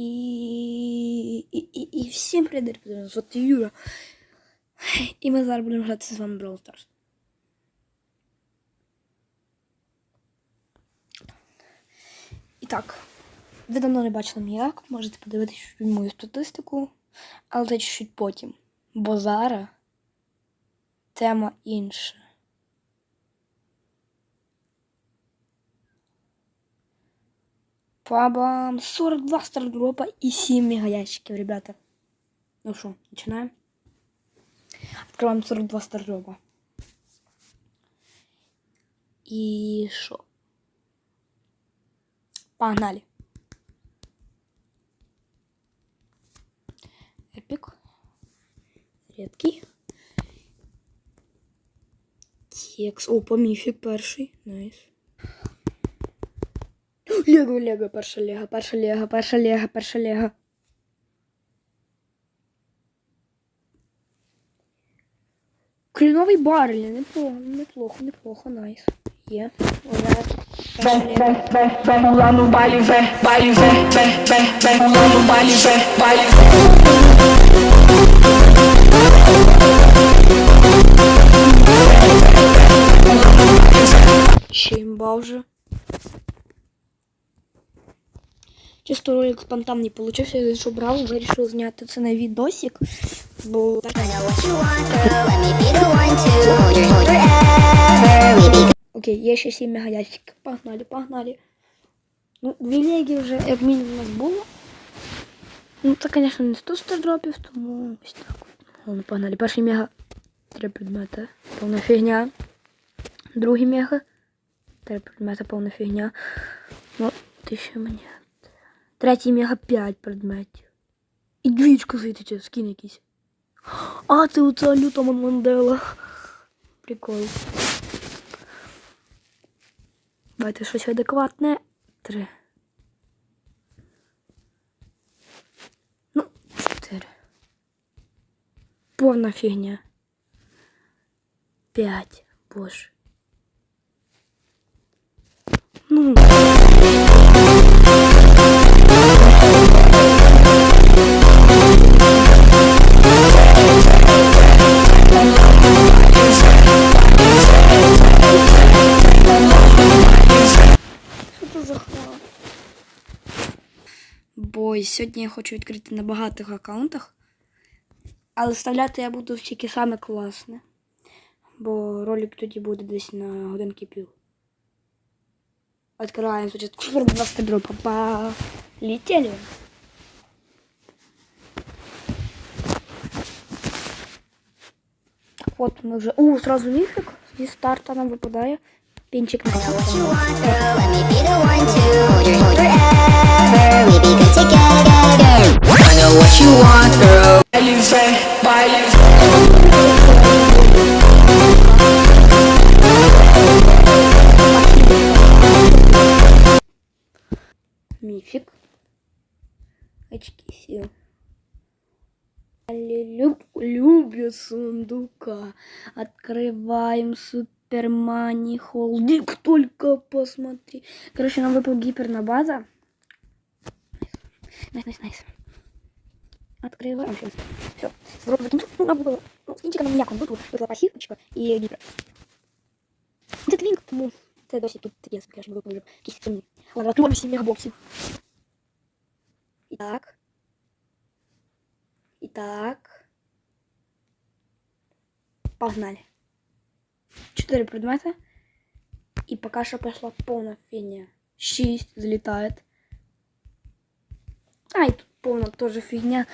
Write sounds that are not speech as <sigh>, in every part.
І, і, і, і всім привіт, друзі, звати Юра. І ми зараз будемо грати з вами Brawl Stars. І так, ви давно не бачили мій можете подивитися мою статистику, але це чуть потім. Бо зараз тема інша. Пабам, 42 стардропа и 7 мегаящиков, ребята. Ну что, начинаем? Открываем 42 стардропа. И что? Погнали. Эпик. Редкий. Текс. О, поміфік перший. Найс. Лего, Лего, перша Лего, перша Лего, перша Лего, перша Лего. Кленовий барель, неплохо, неплохо, неплохо, найс. Є. Уже перша Лего. Чисто ролик спонтанний получився, я зайшов брав, вирішив зняти це на відосик, бо так. I know what you want, girl. Let me be the one to hold your hand forever. We be Окей, є ще 7 мегаящиків. Погнали, погнали. Ну, дві легі вже як мінімум у нас було. Ну, це, звісно, не 100 стардропів, тому ось так. Ладно, погнали. Перший мега. Три предмети. Повна фігня. Другий мега. Три предмети, повна фігня. Ну, тисяча монет. Третій мега 5 предметів. І двічка світиться, скін якийсь. А, це оця люта Мандела. Прикол. Давайте щось адекватне. Три. Ну, чотири. Повна фігня. П'ять. Боже. Ну. Бо сьогодні я хочу відкрити на багатих аккаунтах. Але вставляти я буду тільки саме класне. Бо ролик тоді буде десь на годинки пів. Відкриваємо спочатку 20 дропа. Па. Летели. Так, от ми вже. У, сразу міфік. Зі старта нам випадає. Пінчик на what you want, girl. Let me be the one to hold your hand forever. We be good together. I know what you want, girl. Baile, vem, baile, vem. Мифик. Очки сил. Люб, любят сундука. Открываем супермани холдик. Только посмотри. Короче, нам выпал гиперна база. Найс, найс, найс. Открываем. Все. Все. Вроде закинул. Ну, нам было. Ну, скинчика нам ніяк. Тут була пасівочка і гіпер. Це твінк, тому це досі тут таке, скажімо, випав вже якісь цінні. Ладно, открываем 7 мегабоксів. Итак. Итак. Погнали. Четыре предмета. И пока что пошла полная фигня. Шесть залетает. А, и тут полная тоже фигня.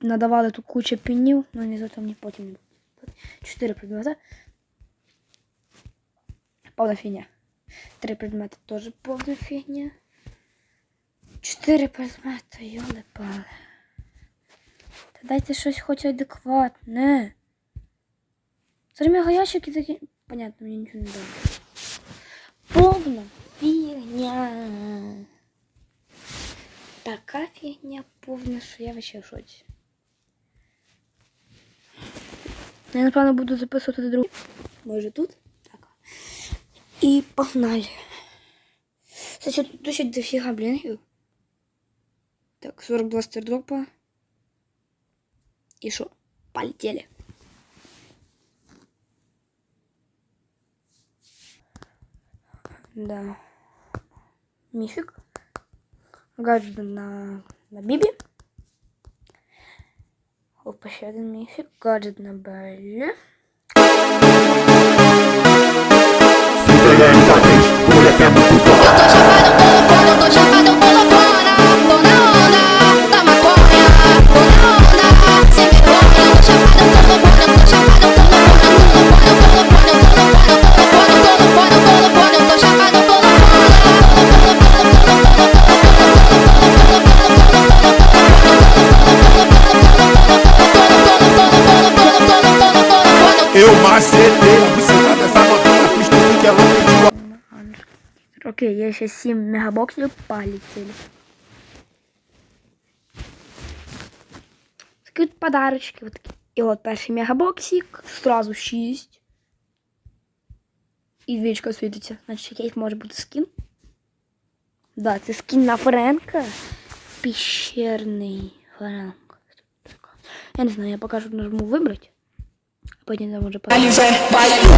Надавали тут кучу пенів, но не за там не потім не буде. Чотири предмета. Повна фігня. Три предмета тоже повна фігня. Чотири предмети, йоли пали. Та дайте щось хоч адекватне. Зараз мегаящики такі. Понятно, мені нічого не дали. Повна фігня. Така фігня повна, що я вообще в шоці. Я, напевно, буду записувати другу. Може тут? Так. І погнали. Кстати, тут ще дофіга блінгів. Так, 42 стардропа. И что? Полетели. Да. Мифик. Гаджет на, на Биби. Опа, ще один міфік. Гаджет на Беллі. Окей, є ще 7 мегабоксів полетели. Такі от подарочки. От такі. І от перший мегабоксик, сразу 6. І двічка світиться. Значить, якийсь може бути скін. Да, це скін на Френка. Піщерний Френк. Я не знаю, я покажу, нажму вибрати. А потім там може Baile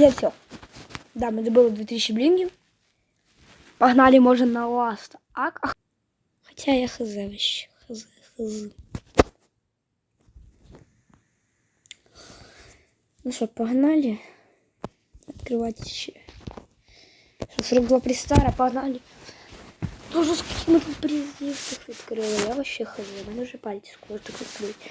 І все. Да, ми добили 2000 блінгів. Погнали, може, на ласт. Ак. ах. Хоча я хз вообще. Хз, хз. Ну що, погнали. Открывать ще. Що, 42 пристара, погнали. Боже, скільки ми тут приїздів відкрили. Я вообще хз. У мене вже пальці скоро так відкрити.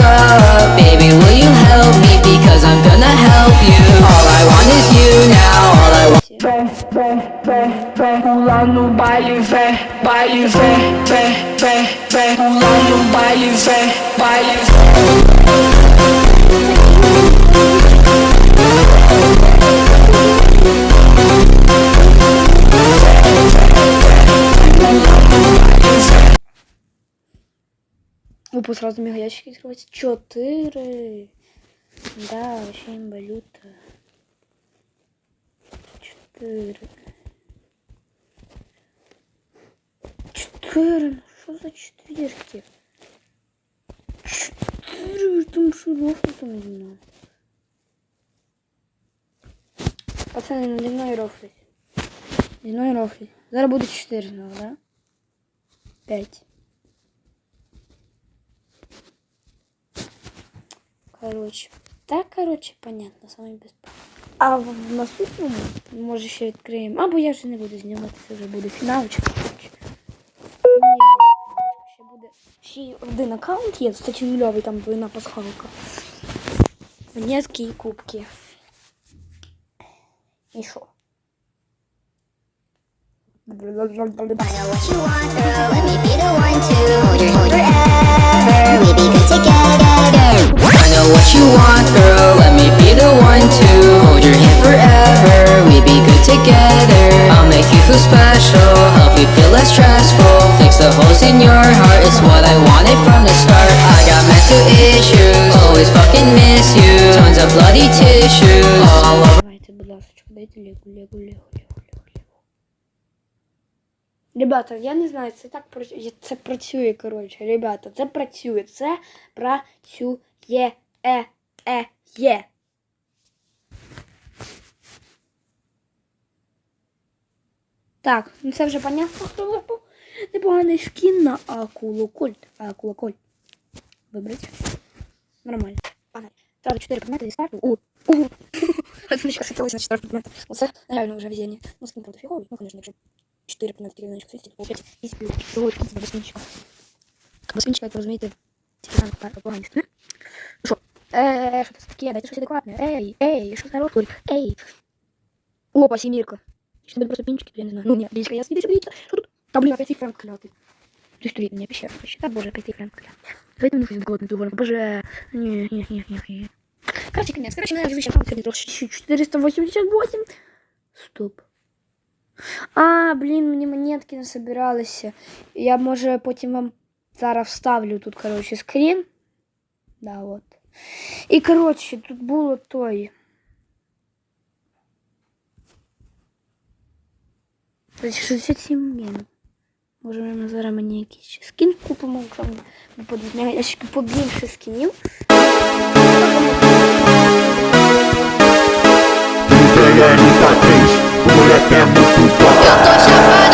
baby. Will you help me? Because I'm gonna help you. All I want is you now. All I want. Vem, vem, vem, vem, pular no baile, vem, baile, vem, vem, vem, vem, pular no baile, vem, baile. Сразу мега ящики открывать. Четыре. Да, вообще имбалюта. Четыре. Четыре. Ну что за четверки? Четыре. Там широко там не знаю. Пацаны, надо мной рофлить. Надо мной рофлить. Зараз буде 4 знову, да? 5. Короче. Так, короче, понятно, саме без А в в наступному, може, ще відкриємо. Або я вже не буду знімати, це вже буде фіналочка. коротше. Ні, ще буде. Ще й один аккаунт є, кстати, нульовий, там двойна пасхалка. Монетки і кубки. І що? I know what you want, girl. Let me be the one to hold your hand forever. We be good together. feel special, help you feel less stressful. Fix the holes in your heart, it's what I wanted from the start. I got mental issues, always fucking miss you. Tons of bloody tissues all over. Давайте, будь ласка, дайте легу, легу, легу, легу, легу. Ребята, я не знаю, це так працює. Це працює, коротше. Ребята, це працює. Це працює. Е, е, є. Так, ну це вже понятно, хто випав. Непоганий скін на акулу кольт. Акула кольт. Вибрать. Нормально. Погнали. Сразу 4 предмета зі старту. У. У. Одиночка схотілася на 4 предмета. Оце реально вже везение. Ну, скін, правда, фіговий. Ну, конечно, якщо 4 предмета тільки одиночка сидить, то получается 10 плюс. Другой скін без свинчика. Без свинчика, як ви розумієте, тільки нам пар погані скини. Ну що? Е, що це таке? Дайте щось адекватне. Ей, ей, що за розклад? Ей. Опа, сімірка. Чи це буде просто пінчики, то я не знаю. Ну, ні, дивіться, я скидаю, дивіться. Що тут? Та, блін, опять цей френк клятий. Здесь стоит меня пещера. Та, боже, опять цей френк клятий. Давайте ну физик голодный тувор. Боже. Не, не, не, не, не. Короче, конец. Короче, наверное, вещи сегодня трохи чуть-чуть. 488. Стоп. А, блін, мені монетки не собиралися. Я, може, потім вам зараз вставлю тут, коротше, скрін. Да, от. І, коротше, тут було той. 67 мін. Може, ми зараз мені якийсь ще скін купимо, якщо ми випадуть мега ящики побільше скінів. Ideia no tapete, o moleque é muito bom. Eu tô chapada,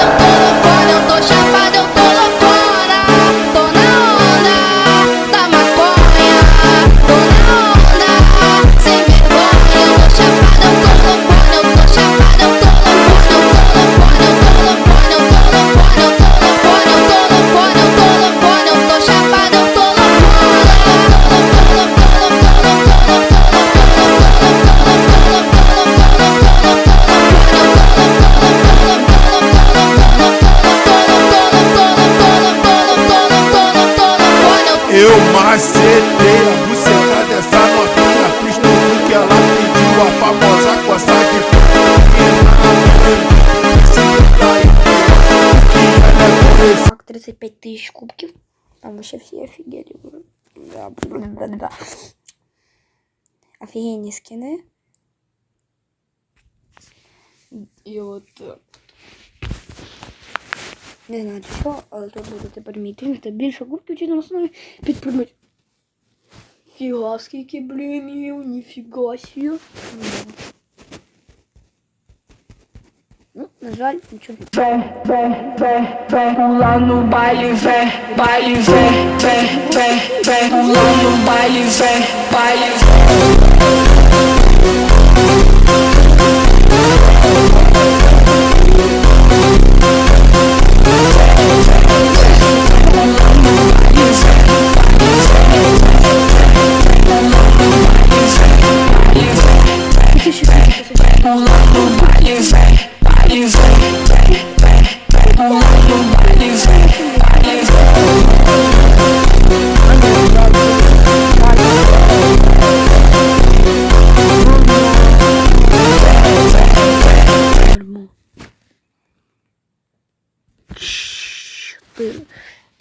Офігенні скини. І от... е, Не знаю що, але тут буде тепер мій трім. Це більше кубків чи на основі під. Фіга, скільки блін, ніфіга сі. Zolho, deixa eu ver. Vem, vem, vem, vem, pular no baile, vem, baile, vem, vem, vem, vem, pular no baile, vem, baile.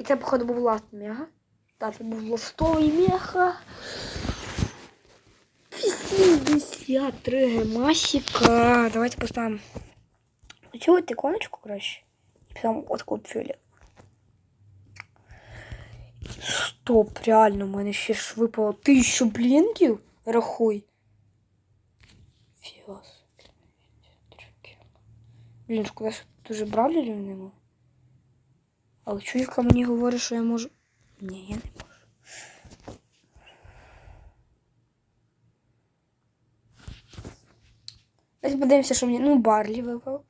це, походу, був ласт мега. Так, це був ластовий мега. 83 гемасика. Давайте поставимо оцю от іконочку краще. І потім отаку от фіолет. Стоп, реально, в мене ще ж випало тисячу блінків. Рахуй. Фіос. Блін, шкода, що тут уже бравлерів нема. Але чуйка мені говорить, що я можу. Ні, я не можу. Ось подивимося, що мені. Ну, Барлі випав.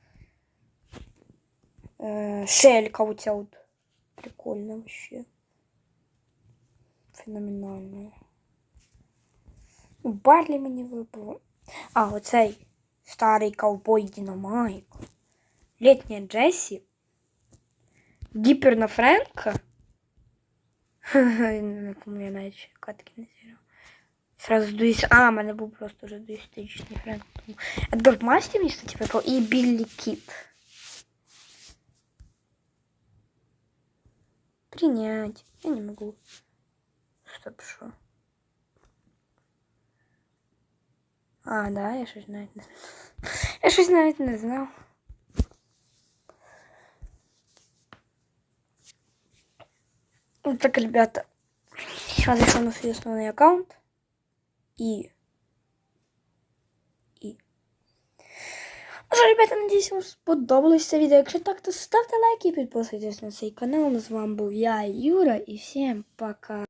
Е, шелька оця от. Прикольна вообще. Феноменальна. Ну, Барлі мені випало. А, оцей старий ковбой Динамайк. Летняя Джесси. Гіперна Френка. <laughs> Не помню, я навіть катки не зіграв. Сразу здаюсь. А, в мене був просто вже 200-тисячний Френк. Тому... Едгард Мастер мені, кстати, випав. І Біллі Кіт. Принять. Я не могу. Стоп, що? А, да, я щось навіть не знав. Я щось навіть не знав. <laughs> Вот так, ребята. Сейчас зайшов на свій основний аккаунт. І. І. Ну що, ребята, надіюсь, вам сподобалось це відео. Якщо так, то ставте лайки і підписуйтесь на цей канал. З вами був я, Юра, і всім пока.